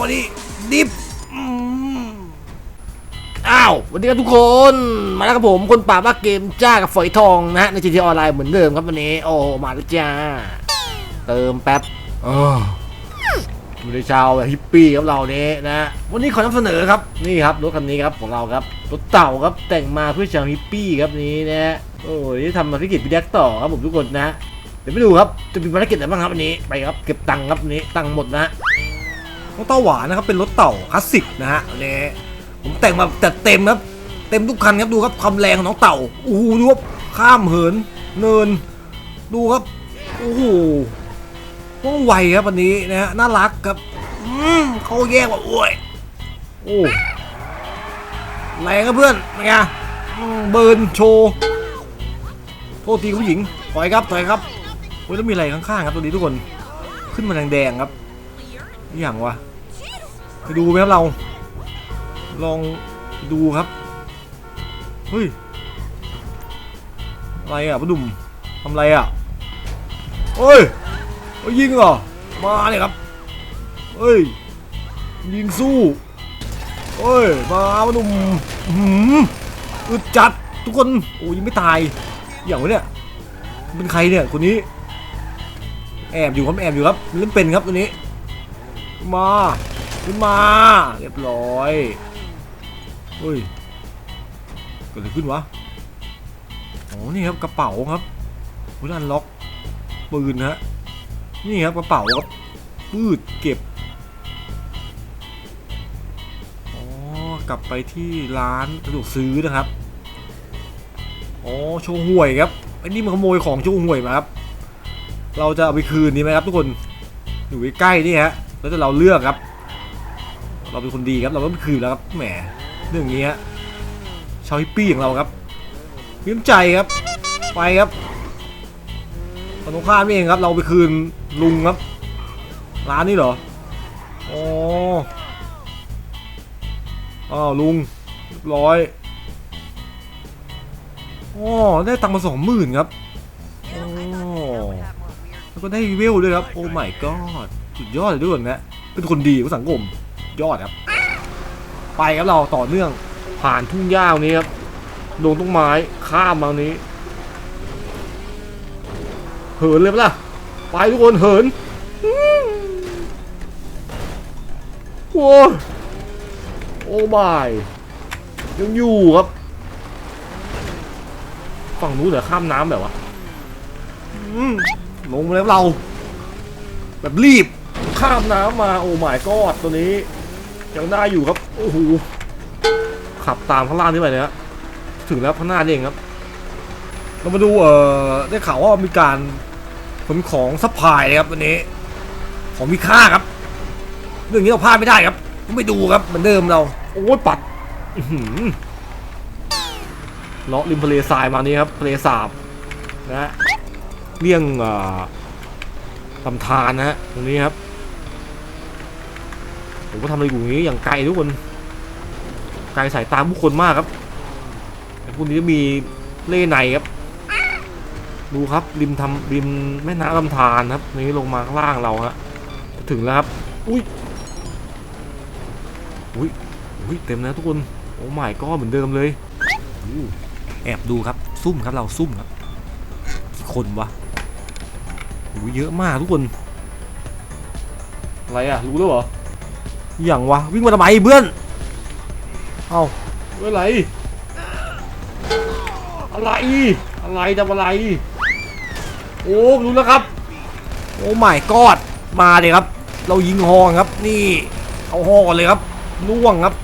บอดี้ดิฟอืมอ้าวสวัสดีครับทุกคนมาแล้วครับผมคนป่าบ้าเกมจ้ากับฝอยทองนะฮะใน GT ออนไลน์เหมือนเดิมครับวันนี้ โอ้มาแล้วจ้า เติมแป๊บเอออยู่ในชาวแบบฮิปปี้ครับเราเนี้นะวันนี้ขอนำเสนอครับนี่ครับรถคันนี้ครับของเราครับรถเต่าครับแต่งมาเพื่อชาวฮิปปี้ครับนี้นะฮะโอ้ยทำภารกิจพี่แดกต่อครับผมทุกคนนะเดี๋ยวไปดูครับจะมีภารกิจอะไรบ้างครับวันนี้ไปครับเก็บตังค์ครับวันนี้ตังค์หมดนะ ฮะน้องเต้าหวานนะครับเป็นรถเต่าคลาสสิกนะฮะอันนี้ผมแต่งมาจัดเต็มครับเต็มทุกคันครับดูครับความแรงของน้องเต่าโอ้โหดูครับข้ามเหินเนิน ดูครับโอ้โหว่องไวครับวันนี้นะฮะน่ารักครับอืมเขาแยกว่าโอ้ยโอ้แรงครับเพื่อนไงเบิร์นโชว์โทษทีผู้หญิงถอยครับถอยครับโอ้ยแล้วมีอะไรข้างๆครับตัวนี้ทุกคนขึ้นมาแดงๆครับ อย่างวะไปดูไหมครับเรา ลองดูครับ เฮ้ย อะไรอะพ่อหนุ่มทำอะไรอะเฮ้ยเฮ้ยยิงเหรอ มาเลยครับ เฮ้ย ยิงสู้เฮ้ย มาพ่อหนุ่มอื้อหืมอึดจัดทุกคน โอ้ยยังไม่ตาย อย่างวะเนี่ย เป็นใครเนี่ยคนนี้ แอบอยู่ครับแอบอยู่ครับเล่นเป็นครับตัวนี้ มาขึ้นมา เรียบร้อยเฮ้ยเกิดอะไรขึ้นวะอ๋อนี่ครับกระเป๋าครับพุทันล็อกปืนฮะนี่ครับกระเป๋าครับปืดเก็บอ๋อกลับไปที่ร้านสะดวกซื้อนะครับอ๋อโชว์ห่วยครับไอ้นี่มันขโมยของโชว์ห่วยมาครับเราจะเอาไปคืนดีไหมครับทุกคนอยู่ใกล้ๆนี่ฮะ แล้วจะเราเลือกครับ เราเป็นคนดีครับเราต้องคืนแล้วครับแหมเรื่องนี้ฮะชาวฮิปปี้อย่างเราครับมีน้ำใจครับ ไปครับตรงข้ามเองครับ เราไปคืนลุงครับ ร้านนี้เหรออ๋ออ้าวลุงร้อยอ๋อได้ตังค์มาสองหมื่นครับโอ๋อแล้วก็ได้เวด้วยครับ โอ้ my god สุดยอดเลยด้วยนะเป็นคนดีของสังคมยอดครับ ไปครับเราต่อเนื่องผ่านทุ่งหญ้านี้ครับลงต้นไม้ข้ามมางนี้ เหินเลยปะล่ะไปทุกคนเหินอื้อโอ้โอ้บายยังอยู่ครับ ฝั่งนู้นเหรอข้ามน้ำแบบวะลงมาแล้วเรา แบบรีบ ข้ามน้ำมาโอ้ my god ตัวนี้ยังได้อยู่ครับโอ้โหขับตามข้างล่างนี่ไปเลยฮะถึงแล้วข้างหน้านี่เองครับ เรามาดูเอ่อได้ข่าวว่ามีการขนของซัพพายครับวันนี้ ของมีค่าครับ เรื่องนี้เราพลาดไม่ได้ครับต้องไปดูครับเหมือนเดิมเรา โอ้ยปัดเลาะริมทะเลทรายมานี่ครับทะเลสาบนะฮะเลี่ยงลำธารนะฮะตรงนี้ครับ ผมก็ทำอะไรอยู่อย่างนี้อย่างไกลทุกคนไกลสายตาผู้คนมากครับแต่พวกนี้จะมีเล่ในครับ ดูครับริมทำริมแม่น้ำลำธารครับนี่ลงมาข้างล่างเราฮะถึงแล้วครับ อุ้ยอุ้ยอุ้ยเต็มแล้วทุกคนโอ้ไม่ก็เหมือนเดิมเลยอแอบดูครับซุ่มครับเราซุ่มครับกี่คนวะอุ้ยเยอะมากทุกคน อะไรอะ รู้แล้วเหรอ อย่างวะวิ่งมาทำไมเพื่อนเอาอะไร อะไร อะไรทำอะไร โอ้รู้แล้วครับ โอ้ไม่กอดมาเลยครับ เรายิงฮองครับ นี่เอาฮอก่อนเลยครับล่วงครับ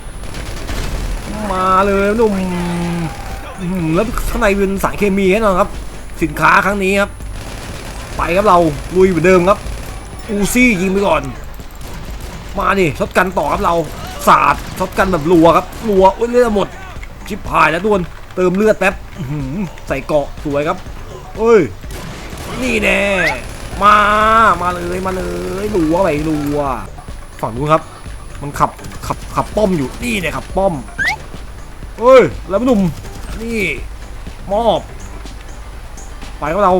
มาเลยหนุ่มอื้อหือแล้วข้างในเป็นสารเคมีแน่นอนครับ สินค้าครั้งนี้ครับ ไปครับเราลุยเหมือนเดิมครับ อูซี่ยิงไปก่อน มาดิช็อตกันต่อครับเราสาดช็อตกันแบบรัวครับรัวอุ้ยเลือดหมด ชิบหายแล้วทุกคนเติมเลือดแป๊บใส่เกาะสวยครับเอ้ยนี่แน่มามาเลยมาเลยรัวไปรัวฝั่งนู้นครับ มันขับขับขับป้อมอยู่นี่เนี่ยขับป้อมเอ้ยแล้วพี่หนุ่มนี่มอบไปกับเรา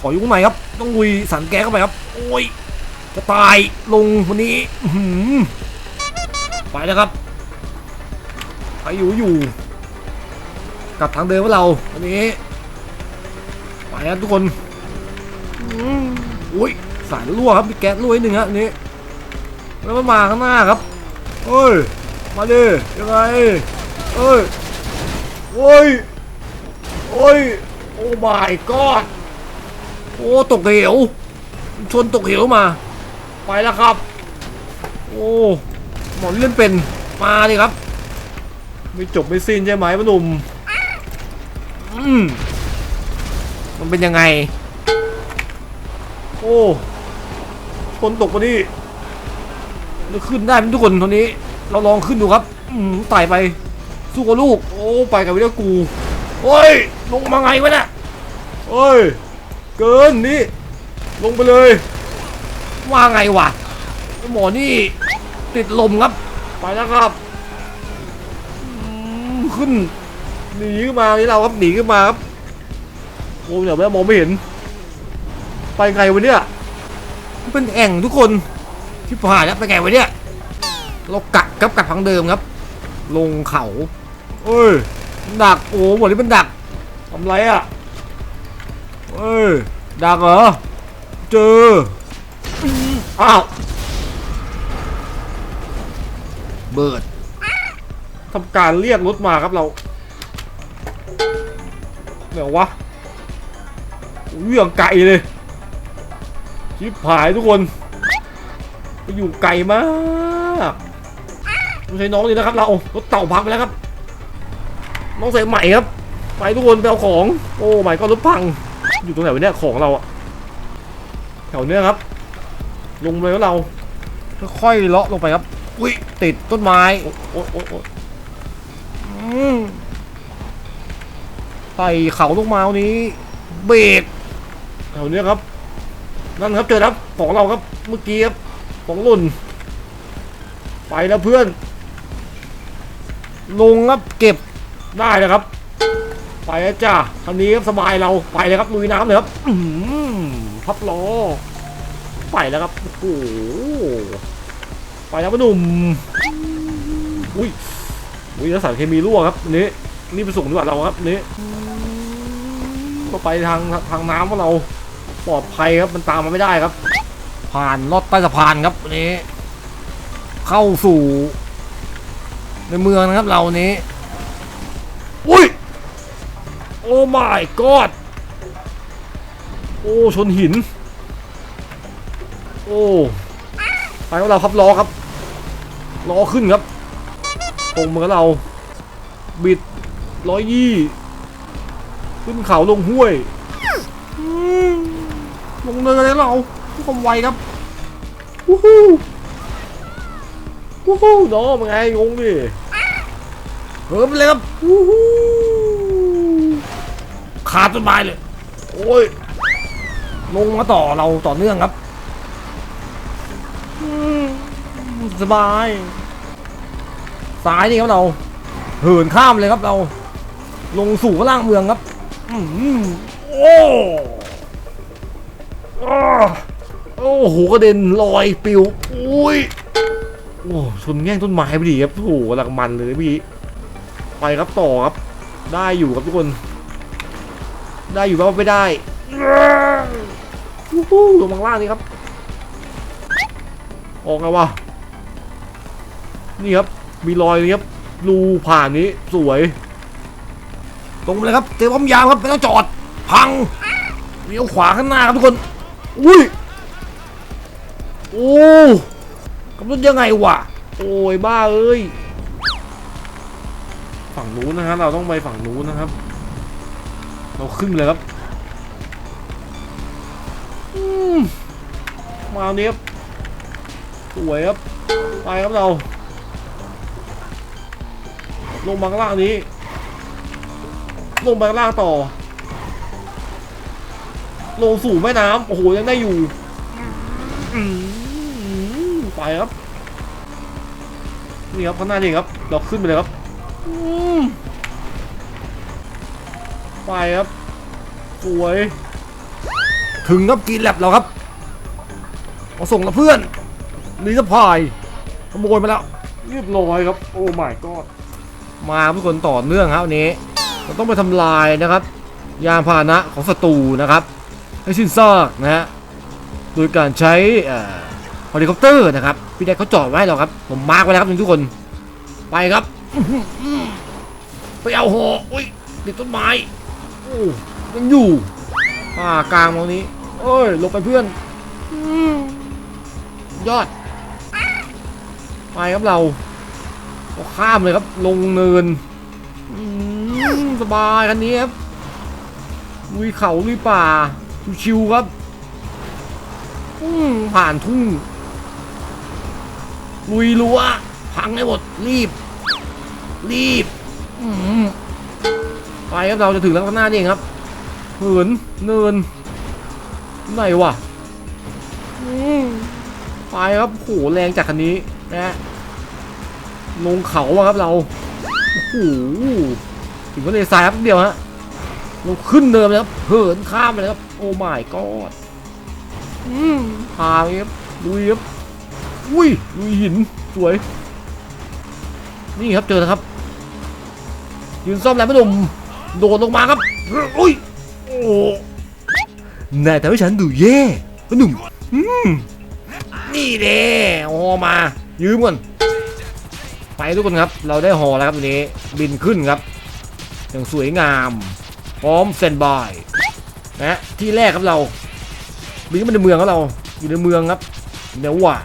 ขออยุ่งไหนอยครับ ต้องลุยสันแกเข้าไปครับ โอ้ย จะตายลงวันนี้อื้อหือไปแล้วครับไปอยู่อยู่กลับทางเดิมของเราวันนี้ไปครับทุกคนอืมอุ้ยสายรั่วครับมีแก๊สรั่วนิดนึงฮะอันนี้ แล้วก็มาข้างหน้าครับเอ้ยมาดิยังไงเอ้ยโอ้ยโอ้ยโอ้ my god โอ้ตกเหวชนตกเหวมา ไปแล้วครับ โอ้หมอนเล่นเป็นมาดิครับ ไม่จบไม่สิ้นใช่ไหมพ่อหนุ่มอืมมันเป็นยังไง โอ้ชนตกมาดิจะขึ้นได้ไหมทุกคนตอนนี้ เราลองขึ้นดูครับ อืมไต่ไป สู้กับลูก โอ้ ไปกับวิดีโอกูโอ้ย ลงมาไงวะเนี่ยโอ้ย เกินนี่ ลงไปเลย ว่าไงวะหมอนี่ติดลมครับ ไปแล้วครับขึ้นหนีขึ้นมานี่เราครับหนีขึ้นมาครับโอ้เดี๋ยวแม่มองไม่เห็น ไปไงวะเนี่ยเป็นแอ่งทุกคนที่ผ่านแล้วไปไงวะเนี่ยเรากัดกับกัดพังเดิมครับ ลงเขา เอ้ยดักโอ้หมดนี้มันดักทำไรอะเอ้ยดักเหรอเจอ อ้าวเบิร์ดทำการเรียกรถมาครับเราเดี๋ยววะเรื่องไกลเลยชิบหายทุกคนไปอยู่ไกลมากไม่ใช่น้องนี่นะครับ เรารถเต่าพังไปแล้วครับ น้องใส่ใหม่ครับ ไปทุกคนไปเอาของ โอ้ใหม่ก็รถพัง อยู่ตรงไหนวะเนี่ยของเราอะแถวเนี้ยครับ ลงเลยว่าเราค่อยๆเลาะลงไปครับ อุ้ยติดต้นไม้โอ๊ยโอ๊ยโอ๊ยอืมไต่เขาลงมาวันนี้ เบรกแถวเนี้ยครับ นั่นครับเจอครับของเราครับเมื่อกี้ครับของหล่นไปแล้วเพื่อน ลงครับเก็บได้แล้วครับ ไปแล้วจ้าคันนี้ครับสบายเราไปเลยครับลุยน้ำเลยครับพับล้อ ไปแล้วครับ โอ้โหไปแล้วพ่หนุ่ม อุ้ย อุ้ยแล้วสารเคมีรั่วครับนี้นี่ไปส่งดีกว่าเราครับอันนี้ก็ไปทางทางน้ำของเราปลอดภัยครับ มันตามมาไม่ได้ครับ ผ่านลอดใต้สะพานครับนนี้ เข้าสู่ ในเมืองนะครับเรานี้ อุ้ย โอ้ my god โอ้ ชนหิน โอ้ไปของเราครับล้อครับล้อขึ้นครับตรงเหมือนเรา บิดร้อยยี่ ขึ้นเขาลงห้วยลงเนินเลยเราทุกความไวครับวู้ฮู้วู้ฮู้น้องเป็นไงงงดิเหิมไปเลยครับวู้ฮู้ขาดต้นไม้เลย โอ้ยลงมาต่อเราต่อเนื่องครับ สบายซ้ายนี่ครับเราเหินข้ามเลยครับเรา ลงสู่ล่างเมืองครับอืมโอ้โอ้โหกระเด็นลอยปิวอุ้ยโอ้ชนแง่งต้นไม้พอดีครับโอ้โหลังมันเลยพี่ไปครับต่อครับ ได้อยู่ครับทุกคน ได้อยู่บ้างไม่ได้วู้ฮู้ลงมาข้างล่างนี่ครับออกไงวะ นี่ครับ มีรอยนี่ครับรูผ่านนี้สวย ตรงไปเลยครับเจอความยาวครับไม่ต้องจอด พังเลี้ยวขวาข้างหน้าครับทุกคน อุ้ย โอ้กำลังยังไงวะ โอ้ยบ้าเอ้ย ฝั่งนู้นนะฮะเราต้องไปฝั่งนู้นนะครับ เราขึ้นเลยครับอืมมาเนี้ยครับสวยครับ ไปครับเรา ลงมาข้างล่างนี้ ลงไปข้างล่างต่อ ลงสู่แม่น้ำโอ้โหยังได้อยู่อืมไปครับนี่ครับข้างหน้านี่ครับเราขึ้นไปเลยครับอืมไปครับสวย ถึงครับกินแลบเราครับมาส่งละเพื่อนนี่สะพายขโมยมาแล้วเรียบร้อยครับ โอ้ my god มาทุกคนต่อเนื่องครับวันนี้เราต้องไปทำลายนะครับ ยานพาหนะของศัตรูนะครับ ให้สิ้นซากนะฮะโดยการใช้เฮลิคอปเตอร์นะครับพี่แดกเขาจอดไว้ให้เราครับ ผมมาร์กไว้แล้วครับทุกคนไปครับไปเอาหออุ้ยติดต้นไม้โอ้ยังอยู่ป่ากลางตรงนี้เอ้ยลบไปเพื่อนอยอด ไปครับเรา ข้ามเลยครับ ลงเนินสบายคันนี้ครับลุยเขาลุยป่าชิวๆครับผ่านทุ่งลุยรั้วพังให้หมดรีบ รีบไปครับเราจะถึงแล้วข้างหน้านี่เองครับเหินเนินไหนวะไปครับโหแรงจากคันนี้นะ ลงเขาอะครับเรา โอ้โหถึงทะเลทรายครับเดียวฮะเราขึ้นเนินเลยครับเหินข้ามไปเลยครับ โอ้ my god อืมพาไปครับลุยครับอุ้ยลุยหินสวย นี่ครับเจอแล้วครับ ยืนซ่อมแล้วไม่หนุ่มโดดลงมาครับอุ้ยโอ้นายทำให้ฉันดูแย่พ่หนุ่มอืมนี่เด้เอาฮอมา ยืมก่อน ไปทุกคนครับ เราได้ฮอแล้วครับวันนี้บินขึ้นครับ อย่างสวยงาม พร้อมเซนบายนะที่แรกครับเราบินเข้ามาในเมืองครับเราอยู่ในเมืองครับเดี๋ยวว่า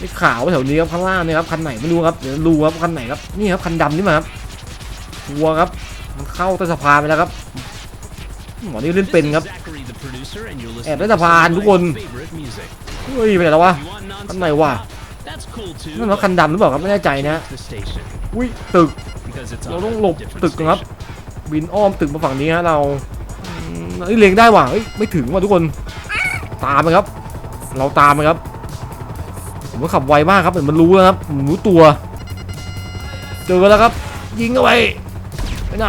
นี่ขาวแถวนี้ครับข้างล่างเนี่ยครับคันไหนไม่รู้ครับเดี๋ยวดูครับคันไหนครับนี่ครับคันดำนี่มาครับวัวครับ มันเข้าใต้สะพานไปแล้วครับหมอนี่เล่นเป็นครับแอบใต้สะพานทุกคนเฮ้ยไปไหนแล้ววะคันไหนวะ นั่นว่าคันดำหรือเปล่าครับไม่แน่ใจนะอุ้ยตึกเราต้องหลบตึกก่อนครับ บินอ้อมตึกมาฝั่งนี้ฮะเราอืมเอ้ยเล็งได้ว่ะเอ้ยไม่ถึงว่ะทุกคน ตามไปครับ เราตามไปครับผมก็ขับไวมากครับเหมือนมันรู้แล้วครับมันรู้ตัว เจอแล้วครับ ยิงเข้าไปไปไหน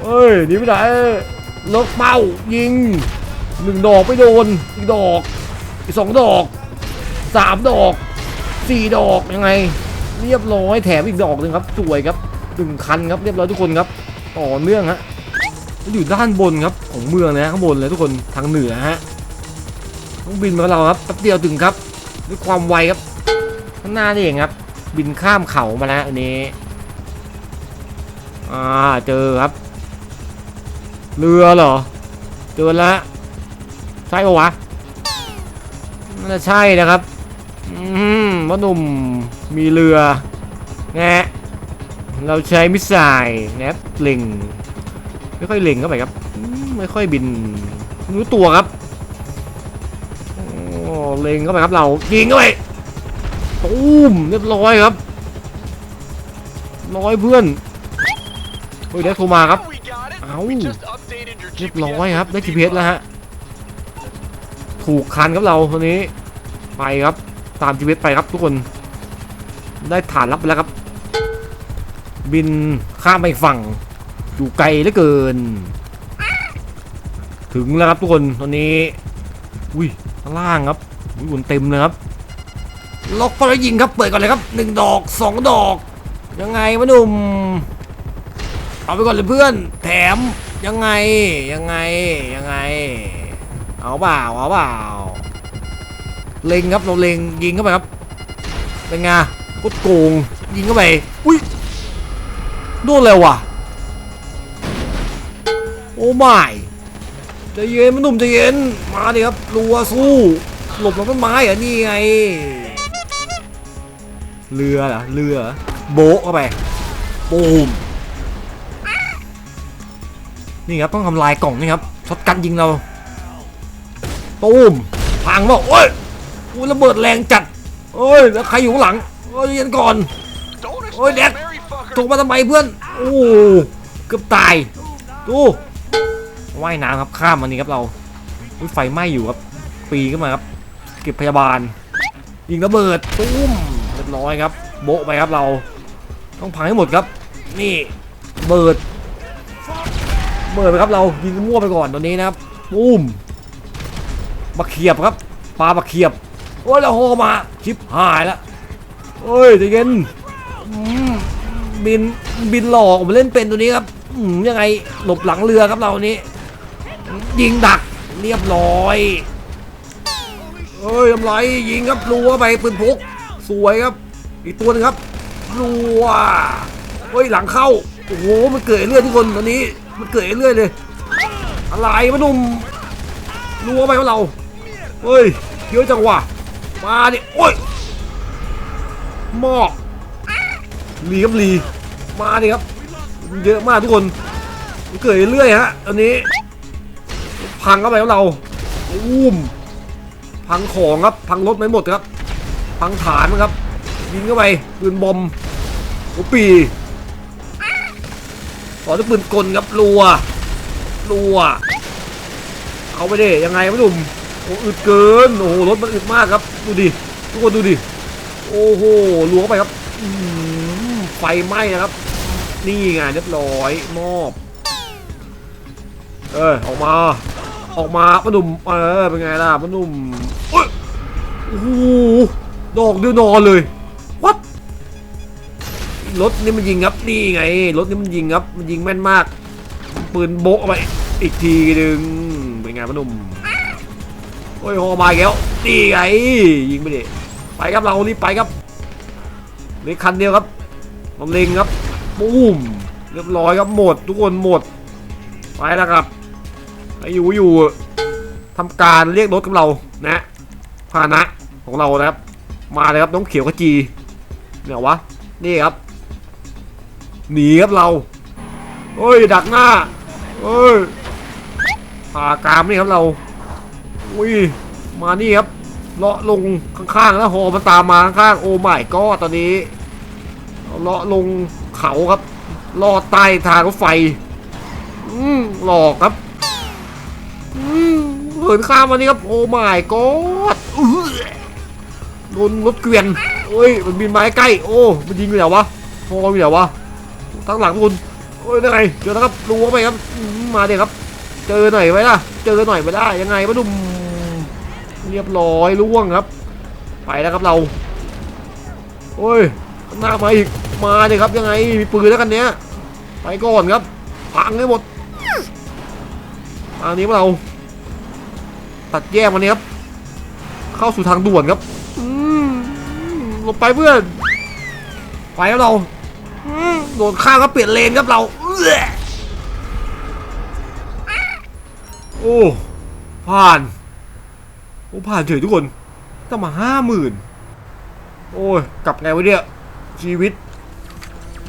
เฮ้ยหนีไปไหนลกเป้ายิงหนึ่งดอกไม่โดนอีกดอกอีกสองดอก สามดอกสี่ดอกยังไง เรียบร้อยแถมอีกดอกหนึ่งครับสวยครับหนึ่งคันครับเรียบร้อยทุกคนครับต่อเนื่องฮะอยู่ด้านบนครับของเมืองนะข้างบนเลยทุกคนทางเหนือฮะต้องบินมาเราครับแป๊บเดียวถึงครับ ด้วยความไวครับข้างหน้านี่เองครับ บินข้ามเขามาแล้วอันนี้อ่าเจอครับ เรือเหรอ เจอแล้วใช่ปะวะน่าจะใช่นะครับ อืมพ่อหนุ่มมีเรือแงะเราใช้มิสไซล์แนบเล็งไม่ค่อยเล็งเข้าไปครับ ไม่ค่อยบินรู้ตัวครับโอ้เล็งเข้าไปครับเรายิงเข้าไปตูมเรียบร้อยครับร้อยเพื่อนเฮ้ยเด็กโทรมาครับเอาเรียบร้อยครับได้ GPS แล้วฮะถูกคันครับเราคนนี้ไปครับ ตาม GPS ไปครับทุกคนได้ฐานรับไปแล้วครับ บินข้ามไปฝั่งอยู่ไกลเหลือเกิน ถึงแล้วครับทุกคนตอนนี้ อุ้ยข้างล่างครับอุ้ยวนเต็มเลยครับล็อกพอแล้วยิงครับเปิดก่อนเลยครับหนึ่งดอกสองดอก ยังไงวะหนุ่มเอาไปก่อนเลยเพื่อน แถมยังไงยังไงยังไง เอาเปล่าเอาเปล่า เล็งครับเราเล็งยิงเข้าไปครับเป็นไงโคตรโกงยิงเข้าไปอุ้ยโดนแล้วว่ะโอ้ไม่ใจเย็นมันหนุ่มใจเย็นมาดิครับรัวสู้หลบหลังต้นไม้เหรอะนี่ไง เรือเหรอเรือโบะเข้าไปปูมนี่ครับต้องทำลายกล่องนี่ครับช็อตกันยิงเราตูมพังบอกโอ้ย อุ้ยระเบิดแรงจัดโอ้ยแล้วใครอยู่ข้างหลังโอ้ยเย็นก่อนโอ้ยแด đẹp. กถูกมาทำไมเพื่อนโอ้เกือบตายดูว่ายน้ำครับข้ามมันนี้ครับเราอุ๊ยไฟไหม้อยู่ครับปีนขึ้นมาครับเก็บพยาบาลยิงระเบิดตุ้มเรียบร้อยครับ โบะไปครับเรา ต้องพังให้หมดครับ นี่เบิดเบิดไปครับเรายิงมั่วไปก่อนตัวนี้นะครับปุ้มบักเขียบครับปลาบักเขียบ โอ้ยเราโหมาชิปหายแล้วเฮ้ยใจเย็นอืมบินบินหลอกผมเล่นเป็นตัวนี้ครับอืมยังไงหลบหลังเรือครับเรานี้ ยิงดักเรียบร้อยเอ้ยทำไรยิงครับรัวไปปืนพกสวยครับ อีกตัวหนึงครับรัวเฮ้ยหลังเข้าโอ้โหมันเกิดเรื่อยทุกคนตอนนี้ มันเกิดเรื่อยเลย อะไรวะหนุ่มรัวไปของเราเฮ้ยเยอะจังวะ มาดิโอ้ยหมอกลีครับลีมาดิครับ เยอะมากทุกคนเกิดเรื่อยฮะตอนนี้ พังเข้าไปของเราอุ้มพังของครับ พังรถไม่หมดครับ พังฐานครับ ยิงเข้าไปปืนบอมหัวปีต่อด้วยปืนกลครับรัวรัวเอาไปดิยังไงวะหนุ่ม อ้อึดเกินโอ้โหรถมันอึดมากครับดูดิทุกคนดูดิโอ้โหลวงเข้าไปครับไฟไหม้นะครับ นี่ไงเรียบร้อยมอบเออออกมา ออกมาปะหนุ่มเออเป็นไงล่ะปะหนุ่มโอ้โหดอกเดียวนอนเลยวัดรถนี่มันยิงครับนี่ไงรถนี่มันยิงครับมันยิงแม่นมาก ปืนโบกเอาไปอีกทีหนึ่งเป็นไงปะหนุ่ม โอ้ยโหมาอีกแล้วนี่ไงยิงไปดิไปครับเรารีบไปครับเลยคันเดียวครับลำเล็งครับปุ้มเรียบร้อยครับหมด ทุกคนหมดไปแล้วครับไอ้อยู่อยู่ทำการเรียกรถกับเรานะพานะของเรานะครับ มาเลยครับน้องเขียวกระจีเนี่ยวะนี่ครับหนีครับเราเฮ้ยดักหน้าเฮ้ยพากามนี่ครับเรา อุ้ยมานี่ครับเลาะลงข้างๆแล้วหอมันตามมาข้างๆโอ้ไม่ก็ตอนนี้เลาะลงเขาครับลอดใต้ทางรถไฟอืมหลอกครับอืมเหินข้ามมานี่ครับโอ้ my god อื้อโดนรถเกวียนโอ้ยมันบินมาใกล้โอ้มันยิงอยู่ไหนวะพออยู่ไหนวะทั้งหลังทุนโอ้ยได้ไงเจอแล้วครับรัวไปครับมาเดี๋ยครับ เจอหน่อยไว้ล่ะเจอหน่อยไม่ได้ยังไงวะดุม เรียบร้อยล่วงครับ ไปแล้วครับเรา โอ้ยข้างหน้ามาอีก มาเลยครับยังไง มีปืนแล้วกันเนี้ย ไปก่อนครับ พังให้หมดทางนี้พวกเรา ตัดแยกมานี้ครับ เข้าสู่ทางด่วนครับหลบไปเพื่อน ไปครับเราโดนข้างก็เปลี่ยนเลนครับเรา โอ้ ผ่าน โอ้ผ่านเฉยทุกคนต้องมาห้าหมื่นโอ้ยกลับไงวะเนี่ยชีวิต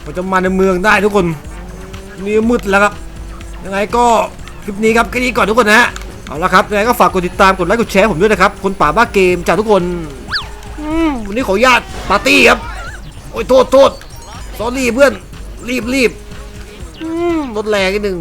มันจะมาในเมืองได้ทุกคนนี่มืดแล้วครับ ยังไงก็คลิปนี้ครับแค่นี้ก่อนทุกคนนะฮะเอาละครับยังไงก็ฝากกดติดตามกดไลค์กดแชร์ผมด้วยนะครับ คนป่าบ้าเกมจากทุกคนอืมวันนี้ขออนุญาตปาร์ตี้ครับ โอ้ยโทษโทษสอรี่เพื่อนรีบรีบอืมรถแรงนิดนึง